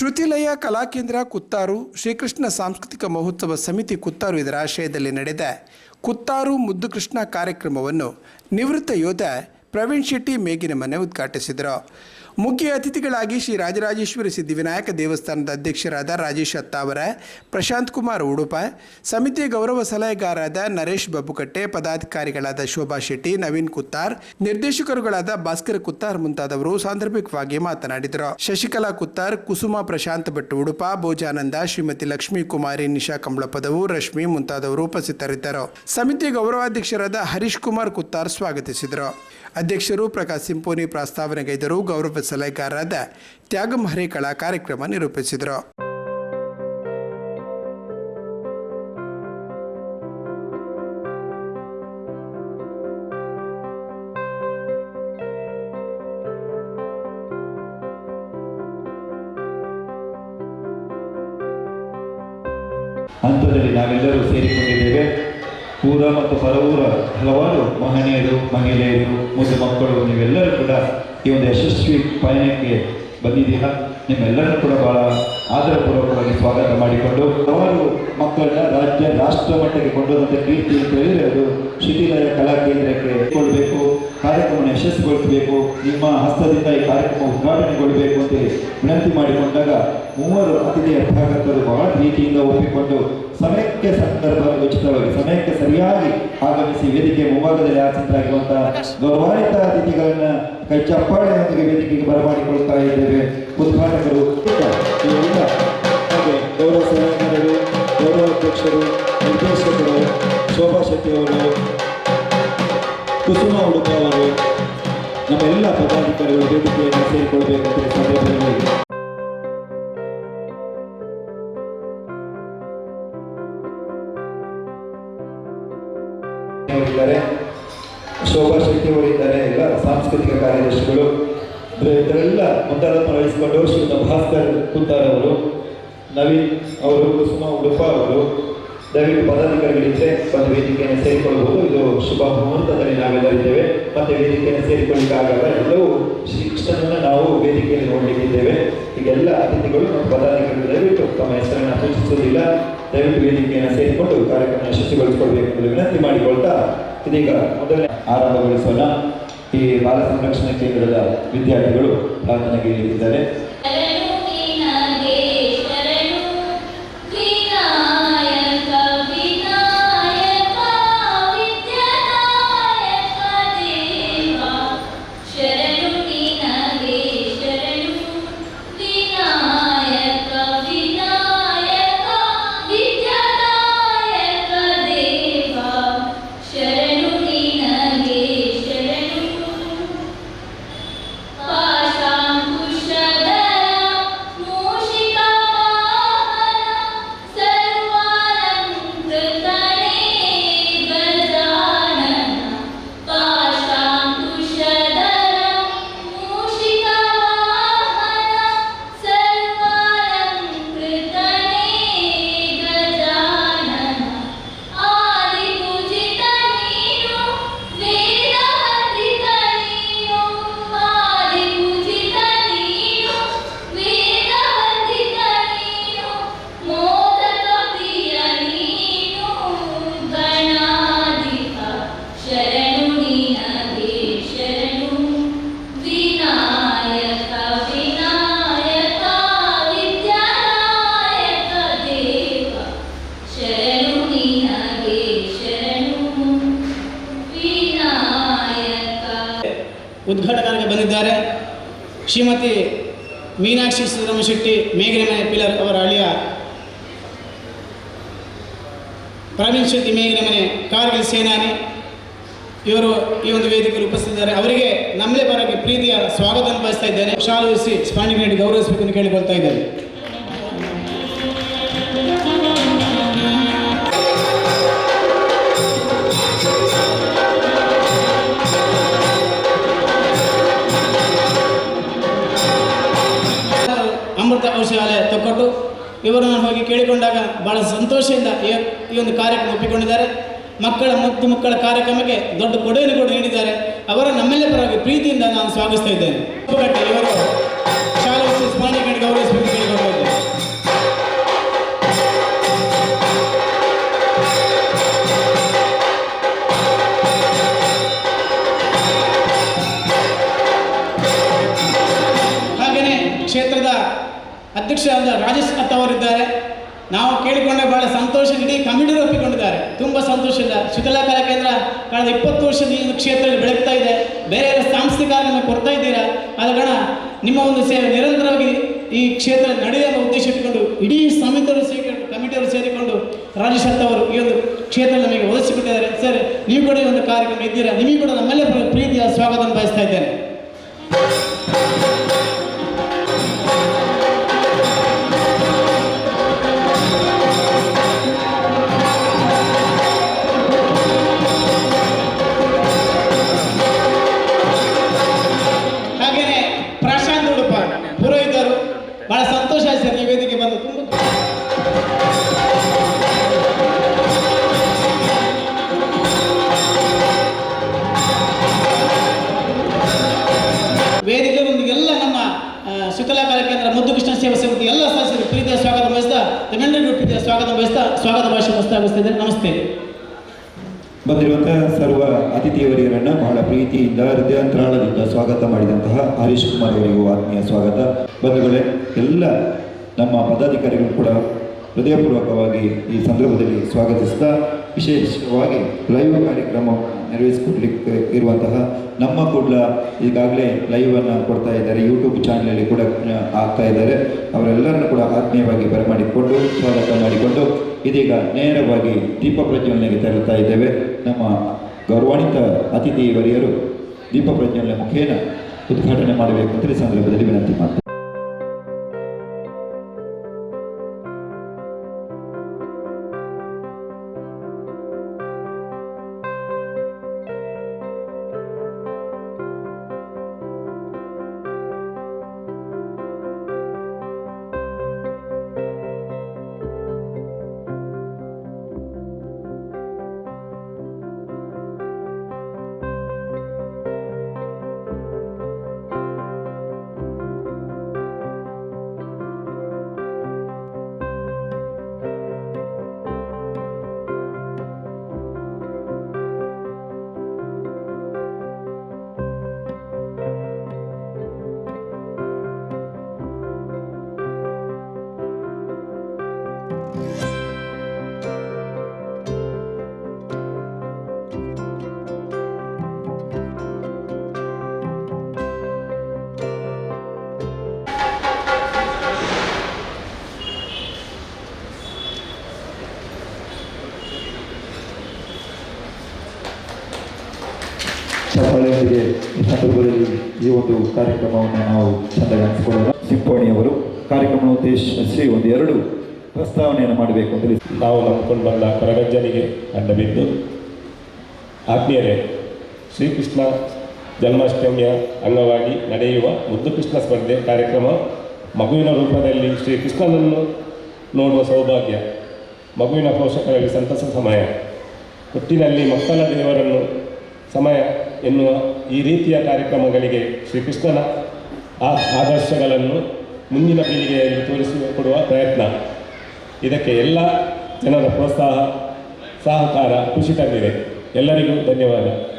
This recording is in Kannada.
ಶ್ರುತಿಲಯ ಕಲಾಕೇಂದ್ರ ಕುತ್ತಾರು, ಶ್ರೀಕೃಷ್ಣ ಸಾಂಸ್ಕೃತಿಕ ಮಹೋತ್ಸವ ಸಮಿತಿ ಕುತ್ತಾರು ಇದರ ಆಶಯದಲ್ಲಿ ನಡೆದ ಕುತ್ತಾರು ಮುದ್ದು ಕೃಷ್ಣ ಕಾರ್ಯಕ್ರಮವನ್ನು ನಿವೃತ್ತ ಯೋಧ ಪ್ರವೀಣ್ ಶೆಟ್ಟಿ ಮೇಗಿನ ಮನೆ ಉದ್ಘಾಟಿಸಿದರು. ಮುಖ್ಯ ಅತಿಥಿಗಳಾಗಿ ಶ್ರೀ ರಾಜರಾಜೇಶ್ವರಿ ಸಿದ್ಧಿವಿನಾಯಕ ದೇವಸ್ಥಾನದ ಅಧ್ಯಕ್ಷರಾದ ರಾಜೇಶ್ ಅತ್ತಾವರ ಪ್ರಶಾಂತ್ ಕುಮಾರ್ ಉಡುಪ, ಸಮಿತಿಯ ಗೌರವ ಸಲಹೆಗಾರರಾದ ನರೇಶ್ ಬಬ್ಬುಕಟ್ಟೆ, ಪದಾಧಿಕಾರಿಗಳಾದ ಶೋಭಾ ಶೆಟ್ಟಿ, ನವೀನ್ ಕುತ್ತಾರ್, ನಿರ್ದೇಶಕರುಗಳಾದ ಭಾಸ್ಕರ್ ಕುತ್ತಾರ್ ಮುಂತಾದವರು ಸಾಂದರ್ಭಿಕವಾಗಿ ಮಾತನಾಡಿದರು. ಶಶಿಕಲಾ ಕುತ್ತಾರ್, ಕುಸುಮ ಪ್ರಶಾಂತ್ ಭಟ್ ಉಡುಪ, ಭೋಜಾನಂದ, ಶ್ರೀಮತಿ ಲಕ್ಷ್ಮೀ ಕುಮಾರಿ, ನಿಶಾ ಕಂಬಳಪದವು ರಶ್ಮಿ ಮುಂತಾದವರು ಉಪಸ್ಥಿತರಿದ್ದರು. ಸಮಿತಿಯ ಗೌರವಾಧ್ಯಕ್ಷರಾದ ಹರೀಶ್ ಕುಮಾರ್ ಕುತ್ತಾರ್ ಸ್ವಾಗತಿಸಿದರು. ಅಧ್ಯಕ್ಷರು ಪ್ರಕಾಶ್ ಸಿಂಪೋನಿ ಪ್ರಸ್ತಾವನೆಗೈದರು, ಗೌರವ ಸಲಹೆಗಾರರಾದ ತ್ಯಾಗಂ ಕಲಾ ಕಾರ್ಯಕ್ರಮ ನಿರೂಪಿಸಿದರು. ಹಂತದಲ್ಲಿ ನಾವೆಲ್ಲರೂ ಸೇರಿಕೊಂಡಿದ್ದೇವೆ. ಊರ ಮತ್ತು ಪರವೂರ ಹಲವಾರು ಮಹನೀಯರು, ಮಹಿಳೆಯರು ಮುಸು ಮಕ್ಕಳು, ನೀವೆಲ್ಲರೂ ಕೂಡ ಈ ಒಂದು ಯಶಸ್ವಿ ಪಯಣಕ್ಕೆ ಬಂದಿದ್ದೀರಾ? ನಿಮ್ಮೆಲ್ಲರೂ ಕೂಡ ಬಹಳ ಆದರಪೂರ್ವಕವಾಗಿ ಸ್ವಾಗತ ಮಾಡಿಕೊಂಡು, ಅವರು ಮಕ್ಕಳನ್ನ ರಾಜ್ಯ, ರಾಷ್ಟ್ರ ಮಟ್ಟಕ್ಕೆ ಕೊಂಡೋದಂಥ ಕೀರ್ತಿ ಅಂತ ಹೇಳಿದರೆ ಅದು ಶಿಥಿಲಯ ಕಲಾ ಕೇಂದ್ರಕ್ಕೆ ಕೊಡಬೇಕು ಕಾರ್ಯಕ್ರಮವನ್ನು ಯಶಸ್ವಿಗೊಳಿಸಬೇಕು, ನಿಮ್ಮ ಹಸ್ತದಿಂದ ಈ ಕಾರ್ಯಕ್ರಮ ಉದ್ಘಾಟನೆಗೊಳ್ಳಬೇಕು ಅಂತ ವಿನಂತಿ ಮಾಡಿಕೊಂಡಾಗ ಮೂವರು ಅತಿಥಿ ಅಭ್ಯಾಗತರು ಬಹಳ ಪ್ರೀತಿಯಿಂದ ಒಪ್ಪಿಕೊಂಡು ಸಮಯಕ್ಕೆ ಸಂದರ್ಭ ಉಚಿತವಾಗಿ ಸಮಯಕ್ಕೆ ಸರಿಯಾಗಿ ಆಗಮಿಸಿ ವೇದಿಕೆ ಮುಂಭಾಗದಲ್ಲಿ ಆಸೀನರಾಗಿರುವಂತಹ ಗೌರವಾನ್ವಿತ ಅತಿಥಿಗಳನ್ನ ಕೈ ಚಪ್ಪಾಳೆಯೊಂದಿಗೆ ವೇದಿಕೆಗೆ ಬರಮಾಡಿಕೊಳ್ತಾ ಇದ್ದೇವೆ. ಉದ್ಘಾಟಕರು ಹಾಗೆ ಗೌರವ ಸಲಹೆಗಾರರು ಗೌರವ ಅಧ್ಯಕ್ಷರು ನಿರ್ದೇಶಕರು ಶೋಭಾ ಶೆಟ್ಟಿ ಅವರು ಕುಸುಮ ಉಡುಪ ಅವರು ನಮ್ಮೆಲ್ಲ ಪದಾಧಿಕಾರಿಗಳು ವೇದಿಕೆಯನ್ನು ಸೇರಿಕೊಳ್ಬೇಕಂತ ಕುತ್ತಾರ್ ಅವರು ನವೀನ್ ಅವರು ಕುಸುಮ ಉಡುಪ ಅವರು ದಯವಿಟ್ಟು ಪದಾಧಿಕಾರಿಗಳಿದ್ರೆ ಒಂದು ವೇದಿಕೆಯನ್ನು ಸೇರಿಕೊಳ್ಳಬಹುದು. ಇದು ಶುಭ ಮುಹೂರ್ತದಲ್ಲಿ ನಾವೆಲ್ಲರಿದ್ದೇವೆ ಮತ್ತೆ ವೇದಿಕೆಯನ್ನು ಸೇರಿಕೊಳ್ಳಿಕ್ಕಾಗಲ್ಲ. ಎಲ್ಲವೂ ಶ್ರೀಕೃಷ್ಣನನ್ನು ನಾವು ವೇದಿಕೆಯಲ್ಲಿ ನೋಡಲಿಕ್ಕಿದ್ದೇವೆ. ಈಗೆಲ್ಲ ಅತಿಥಿಗಳು ಮತ್ತು ಪದಾಧಿಕಾರಿಗಳು ದಯವಿಟ್ಟು ತಮ್ಮ ಹೆಸರನ್ನು ಸೂಚಿಸುವುದಿಲ್ಲ. ದಯವಿಟ್ಟು ವೇದಿಕೆಯನ್ನು ಸೇರಿಕೊಂಡು ಕಾರ್ಯಕ್ರಮ ಯಶಸ್ವಿಗೊಳಿಸಿಕೊಳ್ಬೇಕು ಎಂದು ವಿನಂತಿ ಮಾಡಿಕೊಳ್ತಾ ಇದೀಗ ಮೊದಲನೇ ಆರಂಭಗೊಳಿಸೋಣ. ಈ ಬಾಲ ಸಂರಕ್ಷಣಾ ಕೇಂದ್ರದ ವಿದ್ಯಾರ್ಥಿಗಳು ಪ್ರಾರ್ಥನೆಗೆ ಇಳಿದಿದ್ದಾರೆ ಶ್ರೀಮತಿ ಮೀನಾಕ್ಷಿ ಸುಬ್ರಹ್ಮ ಶೆಟ್ಟಿ ಮೇಘನಮನೆ ಪಿಲ್ಲರ್ ಅವರ ಅಳಿಯ ಪ್ರವೀಣ್ ಶೆಟ್ಟಿ ಮೇಘನಮನೆ ಕಾರ್ಗಿಲ್ ಸೇನಾನಿ. ಇವರು ಈ ಒಂದು ವೇದಿಕೆಯಲ್ಲಿ ಉಪಸ್ಥಿತಿದ್ದಾರೆ. ಅವರಿಗೆ ನಮ್ಮದೇ ಬರೋಕ್ಕೆ ಪ್ರೀತಿಯ ಸ್ವಾಗತವನ್ನು ಬಯಸ್ತಾ ಇದ್ದೇನೆ. ಶಾಲು ಸ್ಪಾಂಡಿಂಗ್ ನೀಡಿ ಗೌರವಿಸಬೇಕು ಅಂತ ಕೇಳಿಕೊಳ್ತಾ ಇದ್ದೇನೆ. ಅಮೃತ ಔಷಧಾಲಯ ತಕ್ಕೊಟ್ಟು ಇವರನ್ನು ಹೋಗಿ ಕೇಳಿಕೊಂಡಾಗ ಬಹಳ ಸಂತೋಷದಿಂದ ಈ ಈ ಒಂದು ಕಾರ್ಯಕ್ರಮ ಒಪ್ಪಿಕೊಂಡಿದ್ದಾರೆ. ಮಕ್ಕಳ ಮತ್ತು ಮಕ್ಕಳ ಕಾರ್ಯಕ್ರಮಕ್ಕೆ ದೊಡ್ಡ ಕೊಡುಗೆಯನ್ನು ಕೂಡ ನೀಡಿದ್ದಾರೆ. ಅವರ ನಮ್ಮೆಲ್ಲ ಪರವಾಗಿ ಪ್ರೀತಿಯಿಂದ ನಾನು ಸ್ವಾಗತಿಸ್ತಾ ಇದ್ದೇನೆ. ಇವರು ಶಾಲೆ ಸ್ಮರಣೆ ಗೌರವಿಸಬೇಕು. ಅಧ್ಯಕ್ಷರಾದ ರಾಜೇಶ್ ಅತ್ತ ಅವರಿದ್ದಾರೆ. ನಾವು ಕೇಳಿಕೊಂಡ ಬಹಳ ಸಂತೋಷ ಇಡೀ ಕಮಿಟಿಯರು ಒಪ್ಪಿಕೊಂಡಿದ್ದಾರೆ ತುಂಬ ಸಂತೋಷದ ಶಿಥಿಲಾ ಕಲಾ ಕೇಂದ್ರ ಕಳೆದ ಇಪ್ಪತ್ತು ವರ್ಷದ ಈ ಕ್ಷೇತ್ರದಲ್ಲಿ ಬೆಳಗ್ತಾ ಇದೆ. ಬೇರೆ ಬೇರೆ ಸಾಂಸ್ಥಿಕ ಕೊಡ್ತಾ ಇದ್ದೀರಾ? ಆದ ಗಣ, ನಿಮ್ಮ ಒಂದು ಸೇವೆ ನಿರಂತರವಾಗಿ ಈ ಕ್ಷೇತ್ರ ನಡೆಯುವ ಉದ್ದೇಶ ಇಟ್ಟುಕೊಂಡು ಇಡೀ ಸಮಿತಿಯವರು ಸೇರಿಕೊಂಡು ಕಮಿಟಿಯವರು ಸೇರಿಕೊಂಡು ರಾಜೇಶ್ ಅತ್ತ ಅವರು ಈ ಒಂದು ಕ್ಷೇತ್ರ ನಮಗೆ ಒದಗಿಸಿಕೊಟ್ಟಿದ್ದಾರೆ. ಸರ್, ನೀವು ಕೂಡ ಒಂದು ಕಾರ್ಯಕ್ರಮ ಇದ್ದೀರಾ? ನಿಮಗೆ ಕೂಡ ನಮ್ಮಲ್ಲೇ ಪ್ರೀತಿಯ ಸ್ವಾಗತ ಬಯಸ್ತಾ ಇದ್ದೇನೆ. ವೇದಿಕೆಯೊಂದಿಗೆ ಎಲ್ಲ ನಮ್ಮ ಶುಕಲಾ ಕೇಂದ್ರ ಮುದ್ದು ಕೃಷ್ಣ ಸೇವಾ ಸಮಿತಿ ಎಲ್ಲ ಸದಸ್ಯರು ಪ್ರೀತಿಯ ಸ್ವಾಗತ ಬಯಸ್ತಾ ತಮಿಳುನಾಡು ಪ್ರೀತಿಯ ಸ್ವಾಗತ ಬಯಸ್ತಾ ಸ್ವಾಗತ ಭಾಷೆ ಮುಸ್ತಾಗಿಸ್ತಿದ್ದೇನೆ ನಮಸ್ತೆ. ಬಂದಿರುವಂತಹ ಸರ್ವ ಅತಿಥಿಯವರಿಗರನ್ನ ಬಹಳ ಪ್ರೀತಿಯಿಂದ, ಹೃದಯಾಂತರಾಳದಿಂದ ಸ್ವಾಗತ ಮಾಡಿದಂತಹ ಹರೀಶ್ ಕುಮಾರ್ ಅವರಿಗೂ ಆತ್ಮೀಯ ಸ್ವಾಗತ. ಬಂಧುಗಳೇ, ಎಲ್ಲ ನಮ್ಮ ಪದಾಧಿಕಾರಿಗಳು ಕೂಡ ಹೃದಯಪೂರ್ವಕವಾಗಿ ಈ ಸಂದರ್ಭದಲ್ಲಿ ಸ್ವಾಗತಿಸ್ತಾ, ವಿಶೇಷವಾಗಿ ಲೈವ್ ಕಾರ್ಯಕ್ರಮ ನೆರವೇರಿಸಿಕೊಡ್ಲಿಕ್ಕೆ ಇರುವಂತಹ ನಮ್ಮ ಕೂಡ್ಲ ಈಗಾಗಲೇ ಲೈವನ್ನು ಕೊಡ್ತಾ ಇದ್ದಾರೆ ಯೂಟ್ಯೂಬ್ ಚಾನಲಲ್ಲಿ ಕೂಡ ಆಗ್ತಾ ಇದ್ದಾರೆ. ಅವರೆಲ್ಲರನ್ನು ಕೂಡ ಆತ್ಮೀಯವಾಗಿ ಬರಮಾಡಿಕೊಂಡು ಸ್ವಾಗತ ಮಾಡಿಕೊಂಡು ಇದೀಗ ನೇರವಾಗಿ ದೀಪ ಪ್ರಜ್ವಲನೆಗೆ ತೆರಳುತ್ತಾ ಇದ್ದೇವೆ. ನಮ್ಮ ಗೌರವಾನ್ವಿತ ಅತಿಥಿ ವರಿಯರು ದೀಪ ಪ್ರಜ್ವಲನೆ ಮುಖೇನ ಉದ್ಘಾಟನೆ ಮಾಡಬೇಕು ಅಂತ ಈ ಸಂದರ್ಭದಲ್ಲಿ ವಿನಂತಿ ಮಾಡ್ತಾರೆ ಚಪ್ಪಾಳೆಯೊಂದಿಗೆ ಈ ಸಂದರ್ಭದಲ್ಲಿ ಈ ಒಂದು ಕಾರ್ಯಕ್ರಮವನ್ನು ನಾವು ಚೆಂದಾಗಿ ಹಂಚಿಕೊಳ್ಳೋಣ ಸಿಂಪಣಿಯವರು ಕಾರ್ಯಕ್ರಮ ಉದ್ದೇಶಿಸಿ ಒಂದು ಎರಡು ಪ್ರಸ್ತಾವನೆಯನ್ನು ಮಾಡಬೇಕು ಅಂತ ತಿಳಿಸಿ. ನಾವು ನಂಬಿಕೊಂಡು ಬಂದ ಕೊರಗಜ್ಜನಿಗೆ ಅಡ್ಡ ಬಿದ್ದು ಆತ್ಮೀಯರೇ ಶ್ರೀಕೃಷ್ಣ ಜನ್ಮಾಷ್ಟಮಿಯ ಅಂಗವಾಗಿ ನಡೆಯುವ ಮುದ್ದು ಕೃಷ್ಣ ಸ್ಪರ್ಧೆ ಕಾರ್ಯಕ್ರಮ ಮಗುವಿನ ರೂಪದಲ್ಲಿ ಶ್ರೀಕೃಷ್ಣನನ್ನು ನೋಡುವ ಸೌಭಾಗ್ಯ ಮಗುವಿನ ಪೋಷಕರಲ್ಲಿ ಸಂತಸ ಸಮಯ ಹುಟ್ಟಿನಲ್ಲಿ ಮಕ್ಕಳ ದೇವರನ್ನು ಸಮಯ ಎನ್ನುವ ಈ ರೀತಿಯ ಕಾರ್ಯಕ್ರಮಗಳಿಗೆ ಶ್ರೀಕೃಷ್ಣನ ಆ ಆದರ್ಶಗಳನ್ನು ಮುಂದಿನ ಪೀಳಿಗೆಯಲ್ಲಿ ತೋರಿಸಿಕೊಡುವ ಪ್ರಯತ್ನ. ಇದಕ್ಕೆ ಎಲ್ಲ ಜನರ ಪ್ರೋತ್ಸಾಹ, ಸಹಕಾರ, ಖುಷಿ ತಂದಿದೆ. ಎಲ್ಲರಿಗೂ ಧನ್ಯವಾದ.